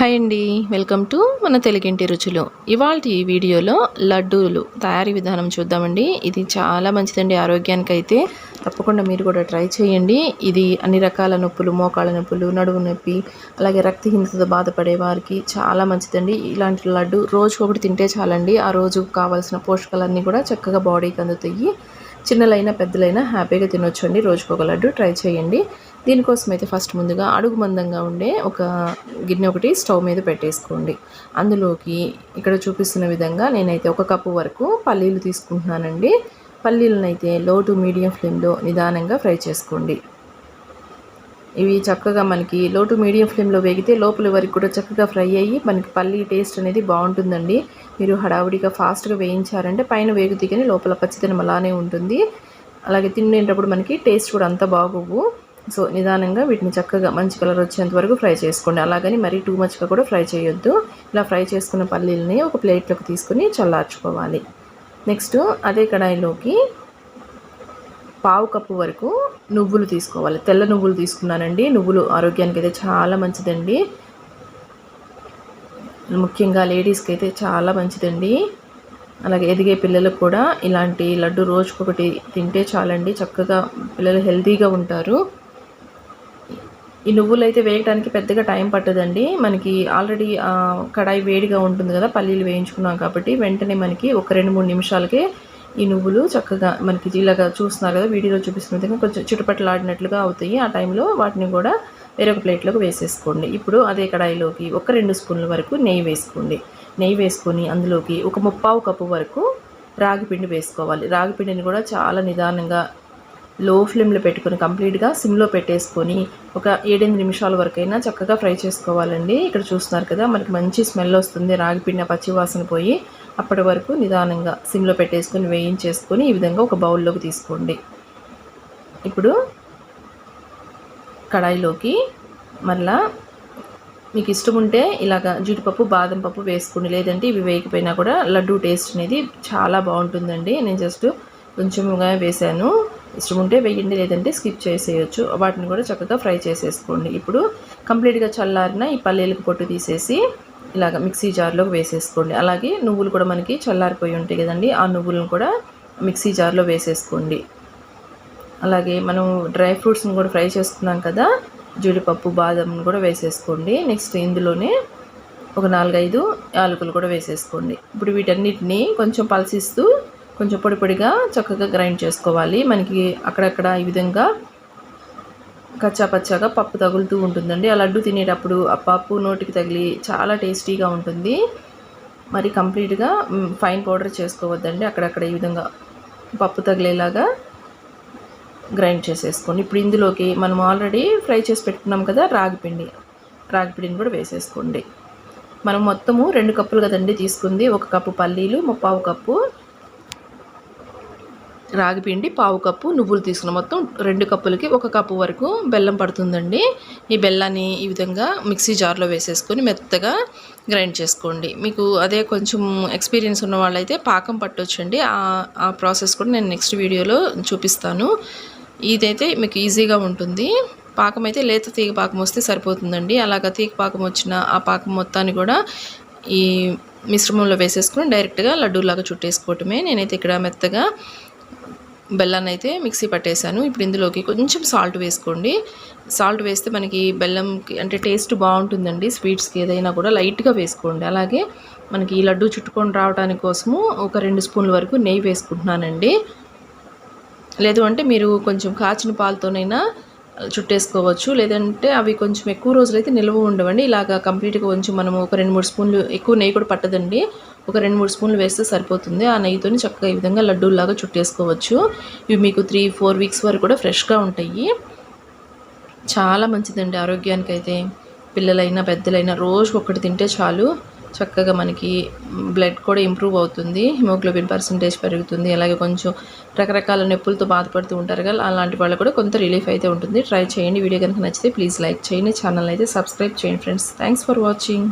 Hi అండి. Welcome to మన తెలుగింటి రుచులు. ఇవాళ ఈ వీడియోలో లడ్డూలు తయారీ విధానం చూద్దామండి. ఇది చాలా మంచిదండి ఆరోగ్యానికి అయితే తప్పకుండా మీరు కూడా ట్రై చేయండి. ఇది అన్ని రకాల నొప్పులు మోకాళ్ళ నొప్పులు నడుము నొప్పి అలాగే రక్తహీనతతో బాధపడే వారికి చాలా మంచిదండి. ఇలాంటి లడ్డు రోజుకొకటి తింటే చాలండి. ఆ రోజు కావాల్సిన పోషకాలన్నీ కూడా చక్కగా బాడీకి అందుతాయి. చిన్నలైనా పెద్దలైనా హ్యాపీగా తినొచ్చు అండి రోజుకు ఒక లడ్డు ట్రై చేయండి. దీనికోసం అయితే ఫస్ట్ ముందుగా అడుగు మందంగా ఉండే ఒక గిన్నె ఒకటి స్టవ్ మీద పెట్టేసుకోండి. అందులోకి ఇక్కడ చూపిస్తున్న విధంగా నేనైతే ఒక కప్పు వరకు పల్లీలు తీసుకుంటున్నానండి. పల్లీలనైతే లో టు మీడియం ఫ్లేమ్లో నిదానంగా ఫ్రై చేసుకోండి. ఇవి చక్కగా మనకి లో టు మీడియం ఫ్లేమ్లో వేగితే లోపల వరకు కూడా చక్కగా ఫ్రై అయ్యి మనకి పల్లీ టేస్ట్ అనేది బాగుంటుందండి. మీరు హడావుడిగా ఫాస్ట్గా వేయించారంటే పైన వేగుతీ కానీ లోపల పచ్చితనం అలానే ఉంటుంది. అలాగే తినేటప్పుడు మనకి టేస్ట్ కూడా అంత బాగోవు. సో నిదానంగా వీటిని చక్కగా మంచి కలర్ వచ్చేంత వరకు ఫ్రై చేసుకోండి. అలాగని మరీ టూ మచ్గా కూడా ఫ్రై చేయొద్దు. ఇలా ఫ్రై చేసుకున్న పల్లీలని ఒక ప్లేట్లోకి తీసుకుని చల్లార్చుకోవాలి. నెక్స్ట్ అదే కడాయిలోకి పావు కప్పు వరకు నువ్వులు తీసుకోవాలి. తెల్ల నువ్వులు తీసుకున్నానండి. నువ్వులు ఆరోగ్యానికి అయితే చాలా మంచిదండి. ముఖ్యంగా లేడీస్కి అయితే చాలా మంచిదండి. అలాగే ఎదిగే పిల్లలకు కూడా ఇలాంటి లడ్డు రోజుకొకటి తింటే చాలండి. చక్కగా పిల్లలు హెల్తీగా ఉంటారు. ఈ నువ్వులు అయితే వేయడానికి పెద్దగా టైం పట్టదండి. మనకి ఆల్రెడీ కడాయి వేడిగా ఉంటుంది కదా పల్లీలు వేయించుకున్నాం కాబట్టి వెంటనే మనకి ఒక రెండు మూడు నిమిషాలకే ఈ నువ్వులు చక్కగా మనకి ఇలాగా చూస్తున్నారు కదా వీడియోలో చూపిస్తున్న విధంగా కొంచెం చుట్టుపట్లాడినట్లుగా అవుతాయి. ఆ టైంలో వాటిని కూడా వేరొక ప్లేట్లోకి వేసేసుకోండి. ఇప్పుడు అదే కడాయిలోకి ఒక రెండు స్పూన్ల వరకు నెయ్యి వేసుకోండి. నెయ్యి వేసుకొని అందులోకి ఒక ముప్పావు కప్పు వరకు రాగి పిండి వేసుకోవాలి. రాగి పిండిని కూడా చాలా నిదానంగా లో ఫ్లేమ్లో పెట్టుకొని కంప్లీట్గా సిమ్లో పెట్టేసుకొని ఒక ఏడెనిమిది నిమిషాల వరకైనా చక్కగా ఫ్రై చేసుకోవాలండి. ఇక్కడ చూస్తున్నారు కదా మనకి మంచి స్మెల్ వస్తుంది రాగిపిండి పచ్చి వాసన పోయి అప్పటి వరకు నిదానంగా సిమ్లో పెట్టేసుకొని వేయించేసుకొని ఈ విధంగా ఒక బౌల్లోకి తీసుకోండి. ఇప్పుడు కడాయిలోకి మళ్ళా మీకు ఇష్టం ఉంటే ఇలాగ జీడిపప్పు బాదం పప్పు వేసుకోండి. లేదంటే ఇవి వేయకపోయినా కూడా లడ్డూ టేస్ట్ అనేది చాలా బాగుంటుందండి. నేను జస్ట్ కొంచెంగా వేసాను ఇష్టం ఉంటే వేయండి లేదంటే స్కిప్ చేసేయచ్చు. వాటిని కూడా చక్కగా ఫ్రై చేసేసుకోండి. ఇప్పుడు కంప్లీట్గా చల్లారిన ఈ పల్లీలకు పొట్టు తీసేసి ఇలాగ మిక్సీ జార్లోకి వేసేసుకోండి. అలాగే నువ్వులు కూడా మనకి చల్లారిపోయి ఉంటాయి కదండి ఆ నువ్వులను కూడా మిక్సీ జార్లో వేసేసుకోండి. అలాగే మనం డ్రై ఫ్రూట్స్ని కూడా ఫ్రై చేసుకున్నాం కదా జీడిపప్పు బాదంను కూడా వేసేసుకోండి. నెక్స్ట్ ఇందులోనే ఒక నాలుగైదు యాలకులు కూడా వేసేసుకోండి. ఇప్పుడు వీటన్నిటిని కొంచెం పలసిస్తూ కొంచెం పొడి పొడిగా చక్కగా గ్రైండ్ చేసుకోవాలి. మనకి అక్కడక్కడ ఈ విధంగా కచ్చా పచ్చాగా పప్పు తగులుతూ ఉంటుందండి. ఆ లడ్డు తినేటప్పుడు ఆ పప్పు నోటికి తగిలి చాలా టేస్టీగా ఉంటుంది. మరి కంప్లీట్గా ఫైన్ పౌడర్ చేసుకోవద్దండి. అక్కడక్కడ ఈ విధంగా పప్పు తగిలేలాగా గ్రైండ్ చేసేసుకోండి. ఇప్పుడు ఇందులోకి మనం ఆల్రెడీ ఫ్రై చేసి పెట్టుకున్నాం కదా రాగిపిండి రాగిపిండిని కూడా వేసేసుకోండి. మనం మొత్తము రెండు కప్పులు కదండి తీసుకుంది. ఒక కప్పు పల్లీలు ముప్పావు కప్పు రాగిపిండి పావు కప్పు నువ్వులు తీసుకున్న మొత్తం రెండు కప్పులకి ఒక కప్పు వరకు బెల్లం పడుతుందండి. ఈ బెల్లాన్ని ఈ విధంగా మిక్సీ జార్లో వేసేసుకొని మెత్తగా గ్రైండ్ చేసుకోండి. మీకు అదే కొంచెం ఎక్స్పీరియన్స్ ఉన్న వాళ్ళైతే పాకం పట్టొచ్చండి. ఆ ప్రాసెస్ కూడా నేను నెక్స్ట్ వీడియోలో చూపిస్తాను. ఇదైతే మీకు ఈజీగా ఉంటుంది. పాకం అయితే లేత తీగ పాకం వస్తే సరిపోతుందండి. అలాగ తీగ పాకం వచ్చిన ఆ పాకం మొత్తాన్ని కూడా ఈ మిశ్రమంలో వేసేసుకుని డైరెక్ట్గా లడ్డూలాగా చుట్టేసుకోవటమే. నేనైతే ఇక్కడ మెత్తగా బెల్లాన్ని అయితే మిక్సీ పట్టేశాను. ఇప్పుడు ఇందులోకి కొంచెం సాల్ట్ వేసుకోండి. సాల్ట్ వేస్తే మనకి బెల్లంకి అంటే టేస్ట్ బాగుంటుందండి. స్వీట్స్కి ఏదైనా కూడా లైట్గా వేసుకోండి. అలాగే మనకి ఈ లడ్డు చుట్టుకొని రావడానికి కోసము ఒక రెండు స్పూన్ల వరకు నెయ్యి వేసుకుంటున్నానండి. లేదు అంటే మీరు కొంచెం కాచిన పాలతోనైనా చుట్టేసుకోవచ్చు. లేదంటే అవి కొంచెం ఎక్కువ రోజులైతే నిల్వ ఉండవండి. ఇలాగ కంప్లీట్గా కొంచెం మనము ఒక రెండు మూడు స్పూన్లు ఎక్కువ నెయ్యి కూడా పట్టదండి. ఒక రెండు మూడు స్పూన్లు వేస్తే సరిపోతుంది. ఆ నెయ్యితోని చక్కగా ఈ విధంగా లడ్డూలాగా చుట్టేసుకోవచ్చు. ఇవి మీకు త్రీ ఫోర్ వీక్స్ వరకు కూడా ఫ్రెష్గా ఉంటాయి. చాలా మంచిదండి ఆరోగ్యానికి అయితే పిల్లలైనా పెద్దలైనా రోజు ఒకటి తింటే చాలు. చక్కగా మనకి బ్లడ్ కూడా ఇంప్రూవ్ అవుతుంది. హిమోగ్లోబిన్ పర్సంటేజ్ పెరుగుతుంది. అలాగే కొంచెం రకరకాల నొప్పులతో బాధపడుతూ ఉంటారు కదా అలాంటి వాళ్ళు కూడా కొంత రిలీఫ్ అయితే ఉంటుంది. ట్రై చేయండి. వీడియో కనుక నచ్చితే ప్లీజ్ లైక్ చేయండి. ఛానల్ అయితే సబ్స్క్రైబ్ చేయండి ఫ్రెండ్స్. Thanks for watching.